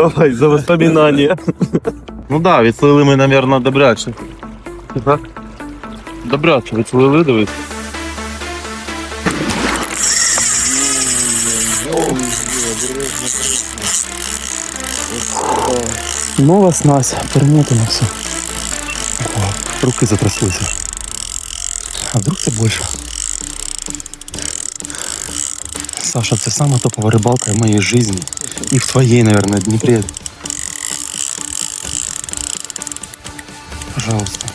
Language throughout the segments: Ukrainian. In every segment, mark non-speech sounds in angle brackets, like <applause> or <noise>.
Давай, за воспоминання. Ну да, відслили ми, мабуть, добряче. Добряче, відслили, дивись. Нова снасть, перемотано все. О, руки затряслися. А вдруг це більше? Саша, це сама топова рибалка в моїй житті. І в твоей, наверное, Дніпрі. Пожалуйста.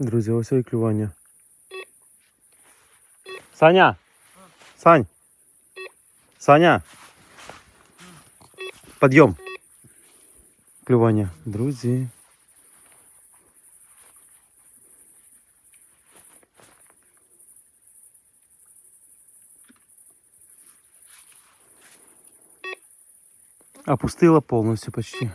Друзі, ось і клювання. Саня! Сань! Саня! Підйом! Клювання. Друзі. Опустила повністю почти.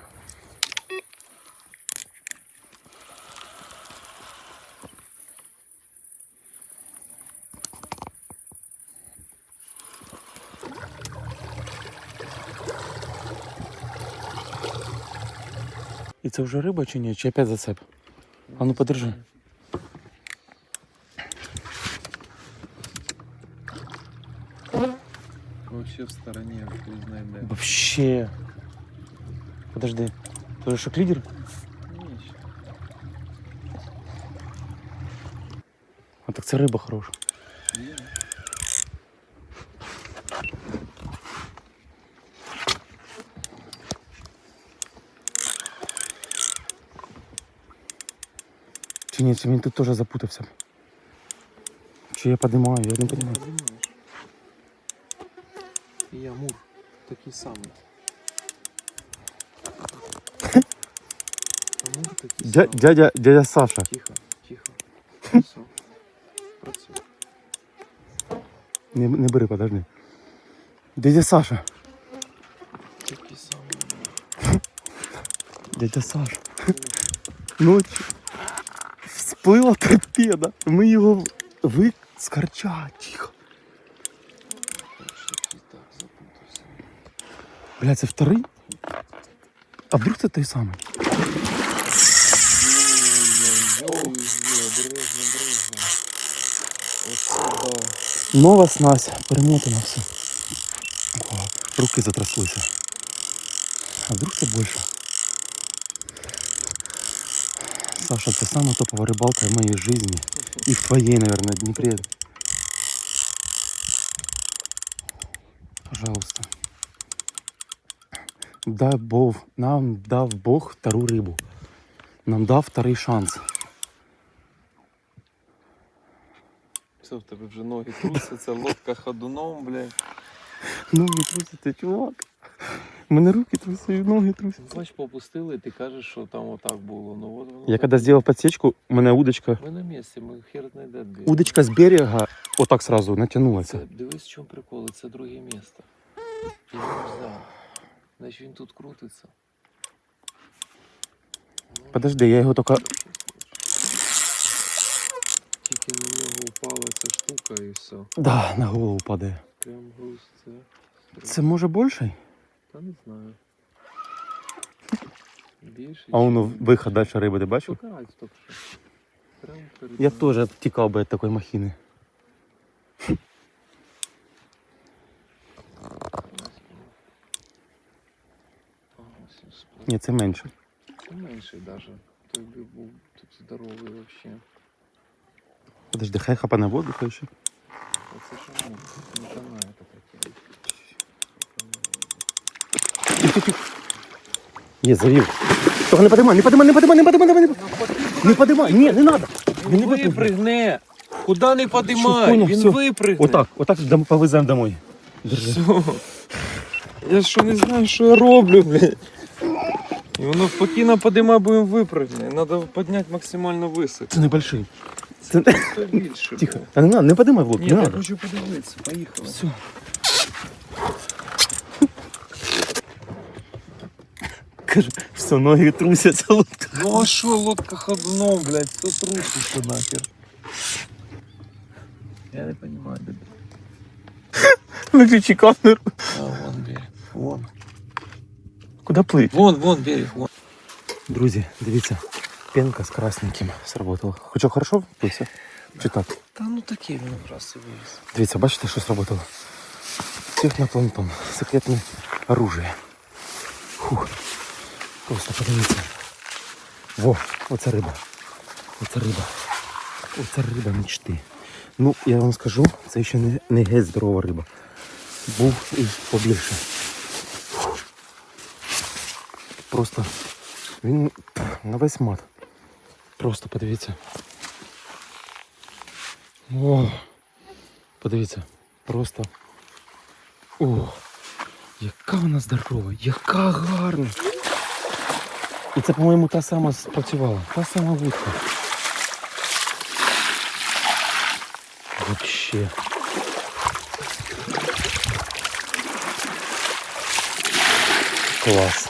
Це вже риба чи ні? Чи опять зацеп? А ну подержи. Вообще в стороне, знает, да. Вообще. Подожди. Ты же лидер? А так це риба хороша. Чи він тут теж запутався? Чи я подимаю, я не подумаєш. І Амур такий самий. <laughs> Амур такий Дя- самий. дядя, дядя Саша. Тихо, тихо. Все. Працюй. Не, не бери, подожди. Дядя Саша. Такий самий. Дядя Саша. Ночі. Всплила торпеда. Ми його ви з карча. Тихо. Бля, це вторий? А вдруг це той самий? Нова снасть, перемотано все. Руки затряслися. А вдруг це більше? Саша, це сама топова рибалка в моїй житті. І в твоей, наверное, Дніпрі. Пожалуйста. Дай Бог, нам дав Бог втору рибу. Нам дав вторий шанс. Все, в тебе вже ноги трусяться, лодка ходуном, блядь. Ноги трусяться, чувак. У мене руки трусять, ноги трусяться. Бач, попустили, ти кажеш, що там отак було. Ну, от воно Я так когда і сделал у меня удочка, Ми на місці, ми хер знайде дві. удочка с берега вот так сразу Це, натянулася. дивись, в чому прикол, це друге місце. Ти його взяв. Значить він тут крутиться. Ну, Подожди, я його тільки... Тільки на нього упала ця штука і все. Да, на голову падає. Прям груз це. Це може більший? Та не знаю. Більше. А воно виход далі риби, ти бачив? Покарать тільки що. Прям перед Я ним. теж тікав би від такої махіни. Ага, ось сплив. Ні, це менше. Це менший даже. Той би був тут здоровий вообще. Подожди, хай хапане воду, хай ще. Є, завів. Того не подимай, не подимай, не подимай, не подимай, не подимай. Не подимай, ні, не треба. Він не випрыгне. Випригне. Куди не Що, подимай, поняв, він все. випригне. Отак, отак повеземо домой. Держи. Все. Я що не знаю, що я роблю, блядь. І воно спокійно подима, будемо випригне. Треба підняти максимально високо. Це небольший. Це... Це більше. <laughs> Тихо. Та не надо, не подимай в лоб, Ні, не я надо. хочу подивитися. Поїхали. Все. Каже, все, ноги трусяться. лодка. Ну а що, лодка ходуном, блядь, хто труситься нахер? Я не понимаю, де. Виключи камеру. А, вон берег. Вон. Куди плыть? Вон, вон берег, вон. Друзі, дивіться, пенка з красненьким сработала. Хоча хорошо впився? Чи так? Та ну таке він якраз і вивіз. Дивіться, бачите, що сработало? Технопланктон. Секретне оружие. Фух. Просто подивіться. Во, оце риба. Оце риба. Оце риба мечти. Ну, я вам скажу, це ще не, не геть здорова риба. Був і побільше. Просто він на весь мат. Просто подивіться. О, подивіться, просто. О, яка вона здорова, яка гарна. І це, по-моєму, та сама спрацювала. Та сама вудка. Вообще. Клас.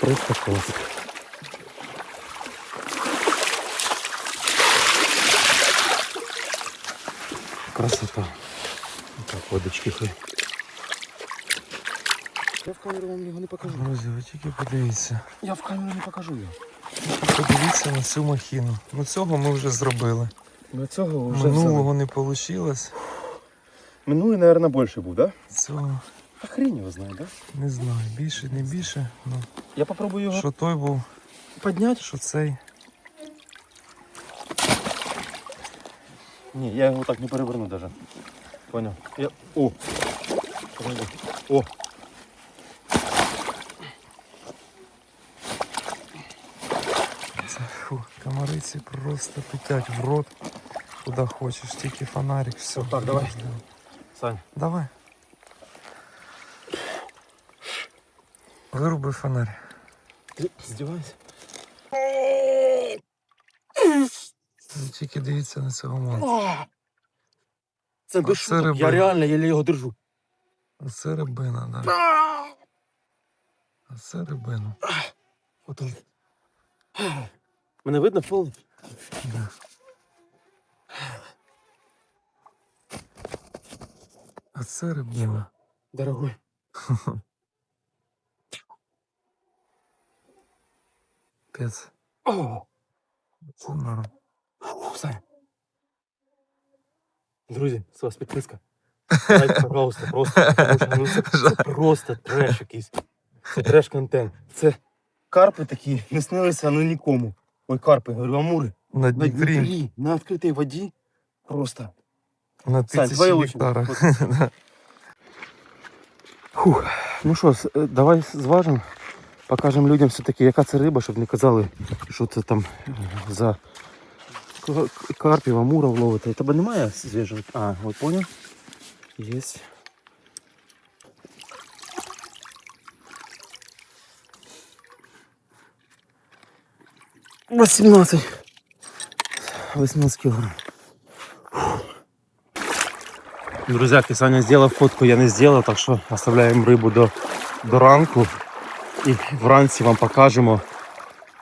Просто клас. Красота. Так, водочки хай. Я в камеру вам його не покажу. Друзі, ви тільки подивіться. Я в камеру не покажу його. Подивіться на цю махіну. Ну цього ми вже зробили. Ну цього вже Минулого не вийшло. Минулий, мабуть, більше був, да? Цього А хрень його знає, да? не знаю. Більше, не більше. Ну, Я попробую його що той був, підняти. що цей. Ні, я його так не переверну даже. Понял. Я... О! О! Це, фу, комариці просто летять в рот. Куди хочеш, тільки фонарик, все. Так, давай. Сань. Давай. Вируби фонарь. Здівайся. Тільки дивіться на цього монстра. Це Оце Я реально єлі його держу. Це рибина, да. Це рибина. От он. Мене видно пол? Да. А це рибина. Дорогой. <laughs> Пець. О! Це норм. Фу, Друзі, з вас підписка. Лайк, пожалуйста, просто. Тому що, ну, це, це просто треш якийсь. Це треш контент. Це карпи такі не снилися ну нікому. Ой, карпи, говорю, амури. На На Дніпрі. Дніпрі, на відкритій воді. Просто. На Сань, тисячі твоє очі. гектарах. <laughs> Фух. Ну що, с- е, давай зважимо. Покажемо людям все-таки, яка це риба, щоб не казали, що це там е, за к- к- карпів, амуров ловити. Тебе немає свіжого? А, от поняв? Єсть. Восемнадцать. 18 килограмм. Друзья, Саня сделал фотку, я не сделал, так що оставляємо рибу до, до ранку. І вранці вам покажемо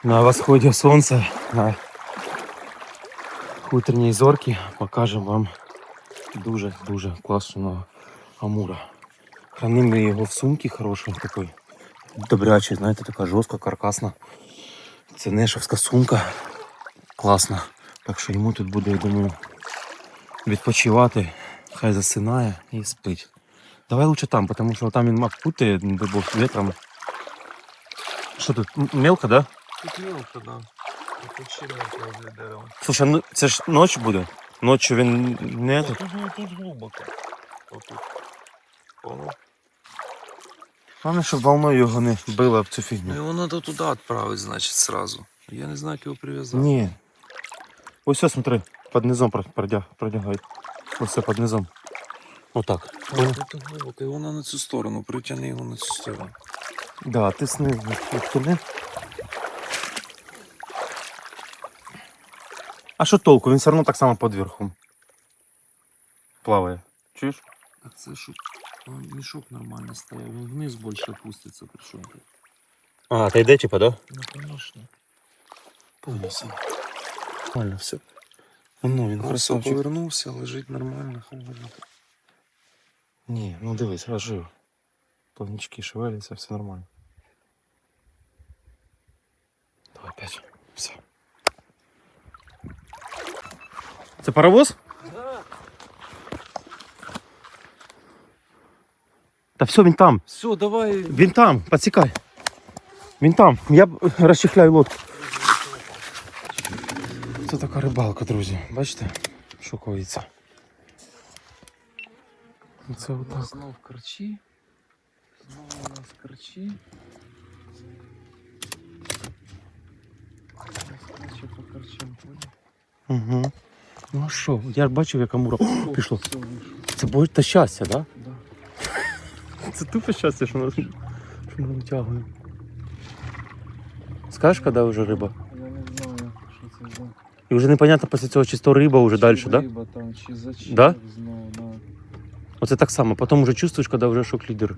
на восході сонця, на утренній зорці, покажемо вам дуже-дуже класного амура. Хранимо його в сумці хорошій такої. Добрячий, знаєте, така жорстка, каркасна. Це нешевська сумка. Класна. Так що йому тут буде, я думаю, відпочивати. Хай засинає і спить. Давай лучше там, тому що там він мав бути, не дай Бог, вітром. Що тут, мелко, да? Тут мілко, да. Тут ще возле дерева. Слушай, ну це ж ніч буде. Ночі він не. Тут, тут глибоко. Отут. Понял? Головне, щоб волною його не било об цю Ну фігню. його треба туди відправити, значить, сразу. Я не знаю, як його прив'язати. Ні. Ось все, смотри, під низом про- продяг, продягай. Ось все під низом. Отак. Понял? Тут глибоко, його на цю сторону, притягни його на цю сторону. Да, ти снизу відтяни. А що толку? Він все одно так само під верхом. Плаває. Чуєш? Так це щоб он мішок нормально стояв, він вниз більше опуститься, причому. А, та йде типа, да? Ну, конечно. Повністю. Нормально все. Ну, він Все, красавчик. повернувся, лежить нормально, хай лежить. Ні, ну дивись, розжив. Плавнички шевеляться, все нормально. Давай опять. Все. Це паровоз? Та все, він там. Все, давай. Він там, підсікай. Він там. Я розчехляю лодку. Це така рибалка, друзі. Бачите, що коїться. Це отак. Знов корчі. Знову у нас корчі. Скаче по корчам? Угу. Ну а що? Я ж бачив, як Амура. О, пішло. Це буде та щастя, так? Да. Це тупо щастя, що ми, що ми витягуємо. Скажеш, коли вже риба? Я не знаю, що це за. І вже непонятно після цього чи то риба вже далі, так? Да? Риба там, чи зачем Да? знову, да. Оце так само, потім вже чувствуєш, коли вже шок лідер.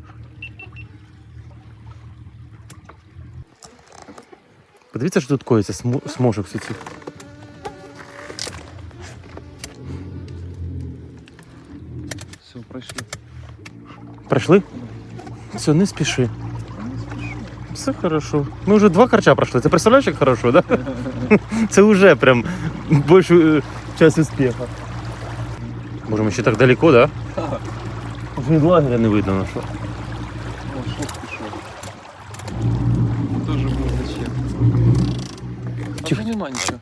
Подивіться, що тут коїться, сму- смужок всі ці. Все, пройшли. Пройшли? Все, не спіши. Все хорошо. Ми вже два харча пройшли. Ти представляєш, як хорошо, да? <laughs> Це вже прям більшу е, часть успіху. Може, ми ще так далеко, да? Вже від лагеря не видно на що. Тоже був зачем. Тихо. вже нема нічого.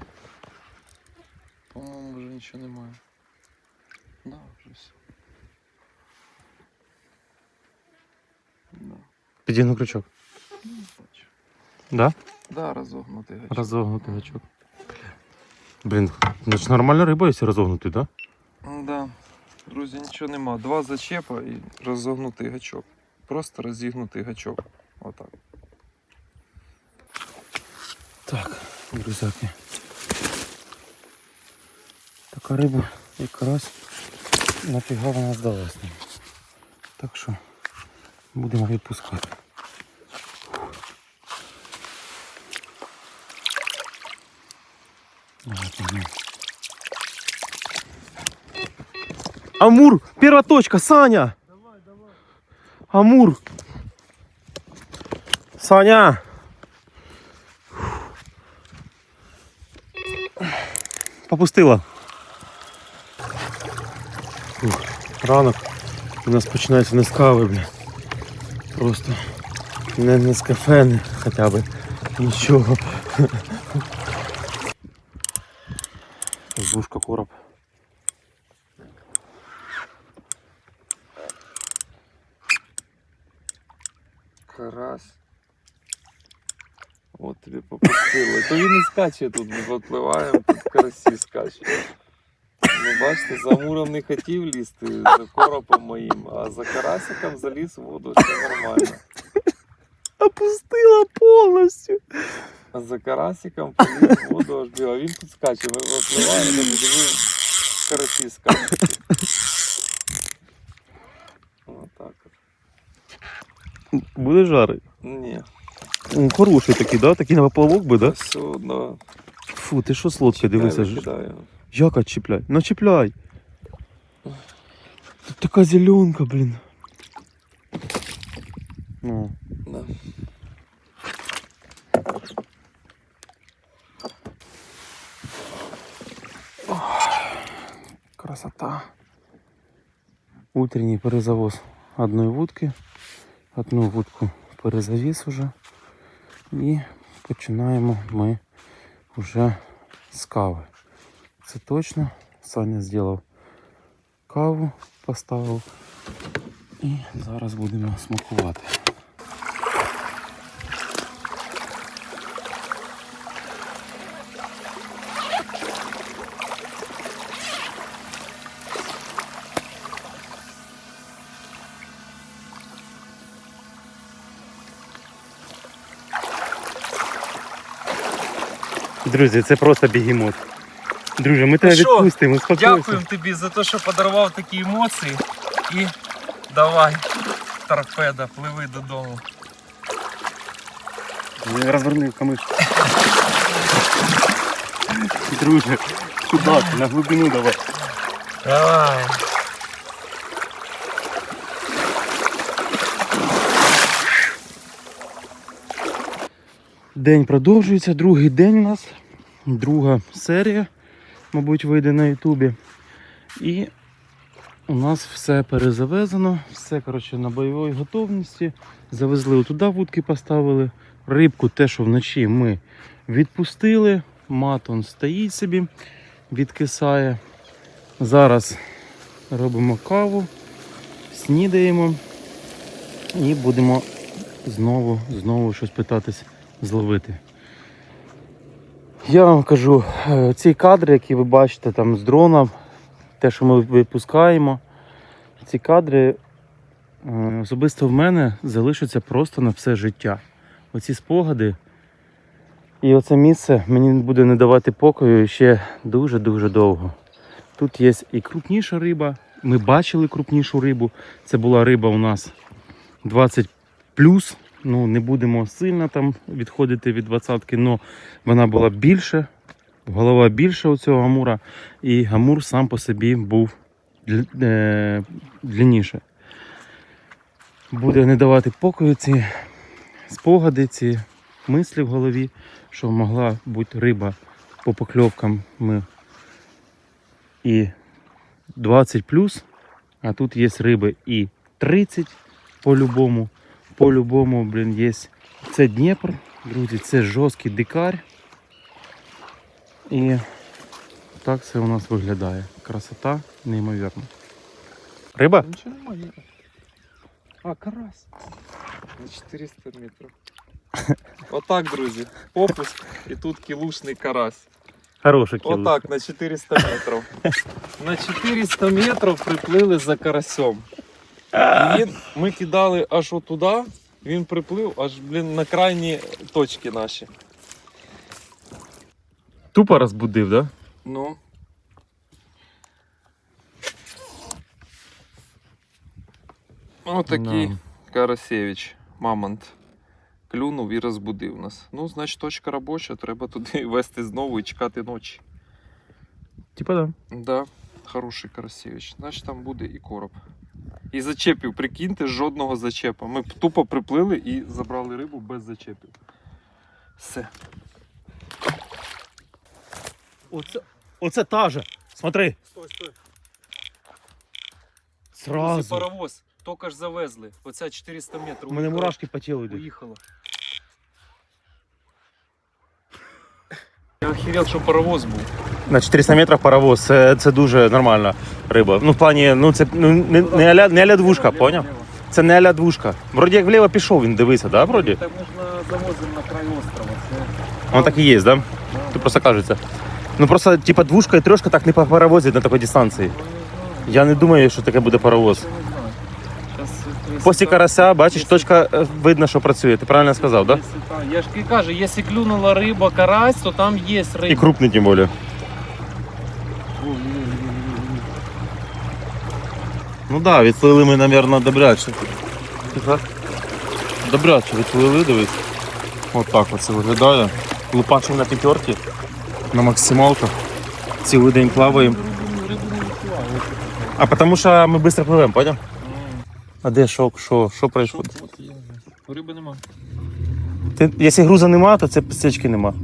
По-моєму, вже нічого немає. Да, вже все. Підігну крючок. Да? Да, розогнутий гачок. Розогнутий гачок. Блін, значить нормальна риба, якщо розогнутий, да? Да. Друзі, нічого нема. Два зачепа і розогнутий гачок. Просто розігнутий гачок. Отак. Так, друзяки. Така риба, як карась, нафіга вона здалась. Так що будемо відпускати. Амур! Первая точка, Саня! Амур! Саня! Попустила. Ранок у нас починається не з кави, бля. Просто не, не з кафе, не хоча б. скаче тут, ми попливаємо, тут карасі скачуть. Ну бачите, за Амуром не хотів лізти, за коропом моїм, а за карасиком заліз в воду, все нормально. Опустила повністю. А за карасиком поліз в воду аж бігав. А він тут скаче, ми попливаємо, ми диви, карасі скачуть. Отак от. Буде жари. Ні, М, Хороший такий, да? Такий на поплавок би, да? все одно. Фу, ти що з лодки, дивися. ж. Кидаю. Як отчіпляй? Ну чіпляй. Тут така зеленка, блін. Ну. Да. Красота. Утренний перезавоз одной вудки. Одну вудку перезавіз уже. І починаємо ми вже з кави. Це точно. Саня зробив каву, поставив. І зараз будемо смакувати. Друзі, це просто бігемот. Друже, ми тебе що, відпустимо, успокойся. Дякуємо тобі за те, що подарував такі емоції. І давай, торпеда, пливи додому. Розверни камиш. Друже, куди ти? На глибину давай. Давай. День продовжується, другий день у нас. Друга серія, мабуть, вийде на Ютубі. І у нас все перезавезено, все коротше, на бойовій готовності. Завезли туди вудки, поставили. Рибку, те, що вночі ми відпустили. Матон стоїть собі, відкисає. Зараз робимо каву, снідаємо і будемо знову, знову щось питатись зловити. Я вам кажу, е, ці кадри, які ви бачите там з дрона, те, що ми випускаємо, ці кадри е, особисто в мене залишаться просто на все життя. Оці спогади. І оце місце мені буде не давати покою ще дуже-дуже довго. Тут є і крупніша риба. Ми бачили крупнішу рибу. Це була риба у нас 20 Ну, не будемо сильно там відходити від двадцятки, але вона була більше, голова більша у цього гамура, і гамур сам по собі був е, длинніше. Буде не давати покою ці спогади, ці мислі в голові, що могла бути риба по покльовкам ми і 20 а тут є риби і 30 по-любому. По-любому, блін, є. Це Дніпр, друзі, це жорсткий дикар. І так це у нас виглядає. Красота неймовірна. Риба? Нічого немає. А, карась. На 400 метрів. <laughs> Отак, друзі. Попуск і тут кілушний карась. Хороший кіло. Отак, на 400 метрів. На 400 метрів приплили за карасем. І <laughs> ми кидали аж отуди, він приплив аж, блін, на крайні точки наші. Тупо розбудив, да? Ну. Отакий Да. Карасевич, мамонт. Клюнув і розбудив нас. Ну, значить, точка робоча, треба туди <laughs> вести знову і чекати ночі. Типа да. Да, хороший Карасевич. Значить там буде і короб. І зачепів, прикиньте, жодного зачепа. Ми тупо приплили і забрали рибу без зачепів. Все. Оце, оце та же. Смотри. Стой, стой. Це Сразу. паровоз. Тільки ж завезли. Оця 400 метрів. У мене уїхала. мурашки по тілу йдуть. Уїхала. Я охерел, що паровоз був. На 400 метрах паровоз, це, це дуже нормальна риба. Ну, в плані, ну це ну, не, не, аля, не аля двушка, поняв? Це не аля двушка. Вроді як вліво пішов він, дивися, да, вроді? Так можна завозимо на край острова. Воно так і є, да? Тут просто кажеться. Ну просто, типа, двушка і трошка так не паровозять на такій дистанції. Я не думаю, що таке буде паровоз. Так- карася, бачиш, точка е, видно, що працює. Ти правильно сказав, да? Я ж кажу, якщо клюнула риба, карась, то там є риба. І крупний тим більше. Ну так, да, відслили ми, мабуть, добряче. Добряче відслили, дивись. Отак оце виглядає. Лупачимо на п'ятерки, на максималках. Цілий день плаваємо. А тому що ми швидко пливемо, поняв? А де що, що, що відбувається? Риби нема. Ти, якщо груза немає, то це пістечки нема.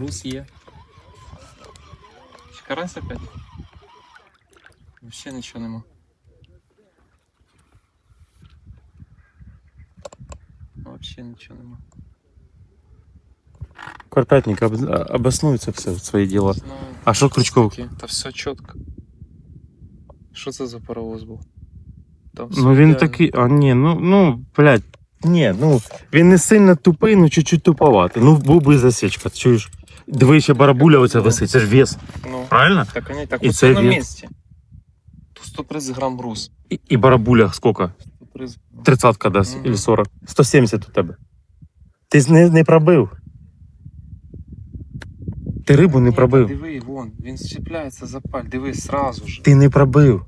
Рус є. Карась опять? Вообще нічого нема. Вообще нічого нема. Карпетник об, обоснується все свої діла. А що крючков? Та все чітко. Що це за паровоз був? Там все Ну він ідеально. такий, а ні, ну, ну, блядь, ні, ну, він не сильно тупий, ну чуть-чуть туповатий. Ну, був би засічка, чуєш? Диви, ще барабуля оця висить, це ж вес, Ну, правильно? так, вони, так І оце це на він. місці. Тут 130 грам груз. І, і барабуля скільки? 130 грам. Тридцатка дасть, или 40. 170 у тебе. Ти ж не, не пробив. Ти рибу не Ні, пробив. Диви, вон, він щепляється за паль, диви, сразу ж. Ти не пробив.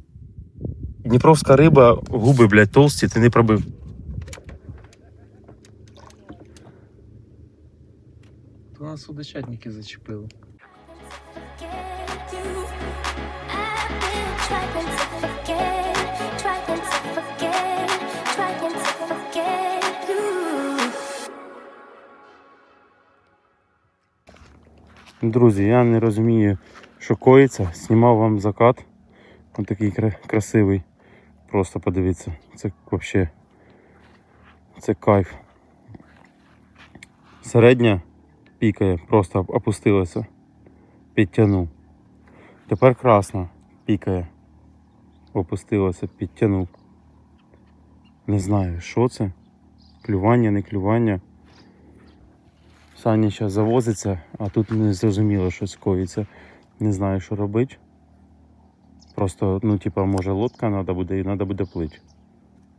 Дніпровська риба, губи, блядь, толсті, ти не пробив. То нас удочатники зачепили. Друзі, я не розумію, що коїться. Знімав вам закат. Ось такий красивий. Просто подивіться. Це взагалі. Це кайф. Середня пікає, просто опустилася. Підтягнув. Тепер красна пікає. Опустилася, підтягнув. Не знаю, що це. Клювання, не клювання. Саня зараз завозиться, а тут не зрозуміло, що скоїться. Не знаю, що робити. Просто, ну, типа, може лодка треба буде і треба буде плити.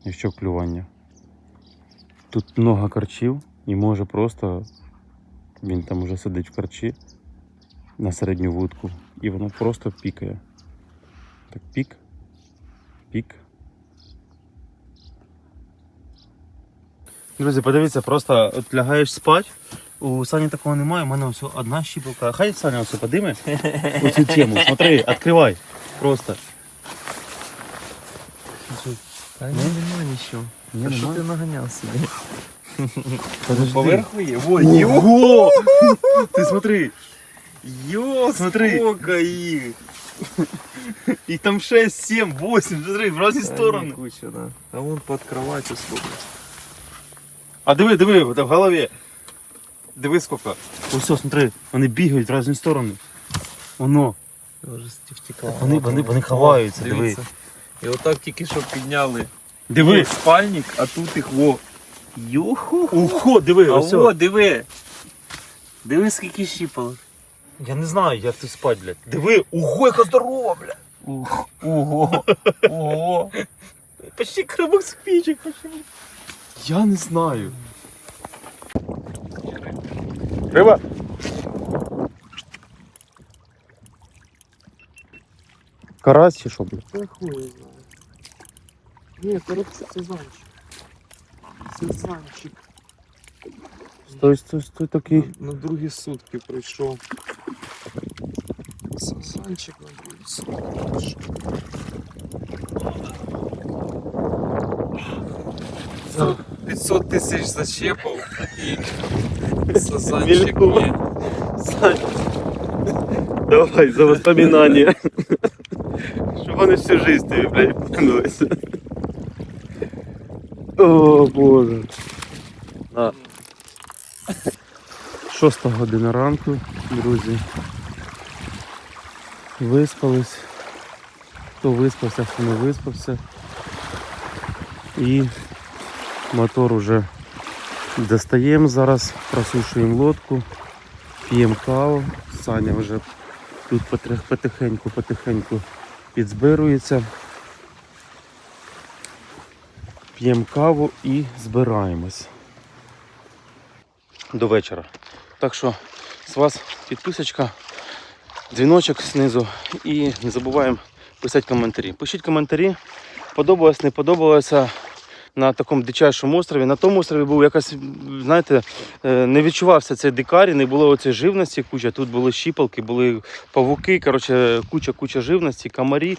Якщо клювання. Тут много корчів і може просто він там уже сидить в корчі на середню вудку і воно просто пікає. Так пік, пік. Друзі, подивіться, просто от лягаєш спати. У Сані такого немає, у мене ось одна щіпалка. Хай Саня ось подиме оцю тему. Смотри, відкривай. Просто. Та ні, нема нічого. Ні, Та що нема? ти наганяв собі? Подожди. Поверху є? Во, Ого! Ты смотри. Йо, Смотри. сколько їх! Их там 6, 7, 8, смотри, в разные Та ні, стороны. Куча, да. А вон під кроватью сколько. А диви, диви, вот в голове. Диви сколько. Ось, смотри, вони бігають в різні сторони. Воно. Вони, вони, вони ховаються, диви. І отак тільки що підняли Диви. спальник, а тут їх во. Юху. Ухо, диви, А ось. во, диви. Диви, скільки щіпалок. Я не знаю, як тут спать, блядь. Диви, уго, яка здорова, блядь. Ух, Ого. Ого. Почти крабок спичек. Я не знаю. Риба. Карась чи що, блядь? Та хуй знає. Ні, коротше, це зайчик. Стой, стой, стой, такий. На, на другі сутки прийшов. Це зайчик на другі сутки прийшов. За 500 тисяч зачепав і сазанчик Мільку. є. Давай, за воспоминания. Щоб вони всю жизнь тобі, блядь, пам'яталися. О, Боже. А. Шоста година ранку, друзі. Виспались. Хто виспався, хто не виспався. І мотор уже достаємо зараз, просушуємо лодку, п'ємо каву. Саня вже тут потихеньку, потихеньку підзбирується. П'ємо каву і збираємось до вечора. Так що з вас підписочка, дзвіночок знизу і не забуваємо писати коментарі. Пишіть коментарі, подобалось, не подобалося на такому дичайшому острові. На тому острові був якось, знаєте, е, не відчувався цей дикарі, не було оцієї живності куча. Тут були щіпалки, були павуки, коротше, куча-куча живності, комарі.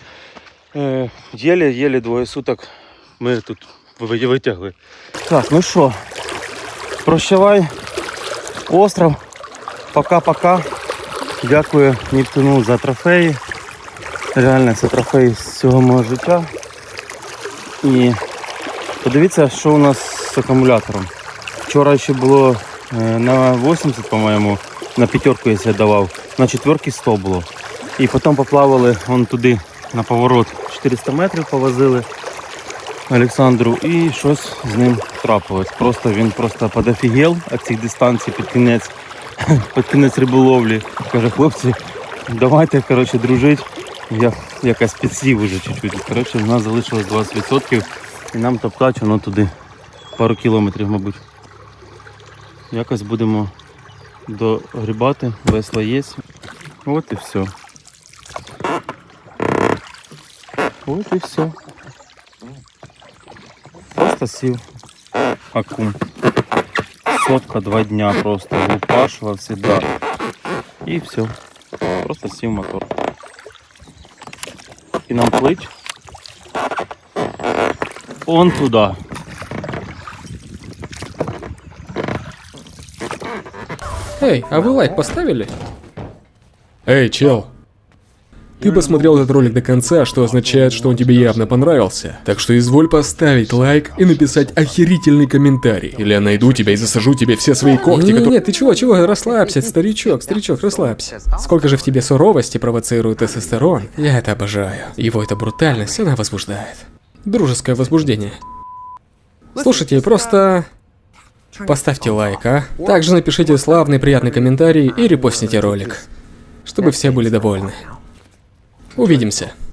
Е, Єлі-єлі двоє суток ми тут витягли. Так, ну що, прощавай, остров. Пока-пока. Дякую Нептуну за трофеї. Реально це трофей з всього мого життя. І подивіться, що у нас з акумулятором. Вчора ще було е, на 80, по-моєму, на п'ятерку я давав, на четверки 100 було. І потім поплавали вон туди на поворот 400 метрів повозили Олександру і щось з ним трапилось. Просто він просто подофігел від цих дистанцій під кінець, <laughs> під кінець риболовлі. Каже, хлопці, давайте коротше, дружити. Я якась підсів уже чуть-чуть. Коротше, в нас залишилось 20% і нам топтати воно туди пару кілометрів, мабуть. Якось будемо догрібати, весла є. Вот и все. Вот и все. Просто сів. Акум. Сотка два дня просто лупашила всегда. І все. Просто сів мотор. І нам плить. Он туди. Эй, а вы лайк поставили? Эй, чел. Ты посмотрел этот ролик до конца, что означает, что он тебе явно понравился. Так что изволь поставить лайк и написать охерительный комментарий. Или я найду тебя и засажу тебе все свои когти, которые... не, ты чего, чего, расслабься, старичок, старичок, расслабься. Сколько же в тебе суровости провоцирует тестостерон? Я это обожаю. Его эта брутальность, она возбуждает. Дружеское возбуждение. Слушайте, просто... Поставьте лайк, а? Также напишите славный приятный комментарий и репостните ролик. Чтобы все были довольны. Увидимся.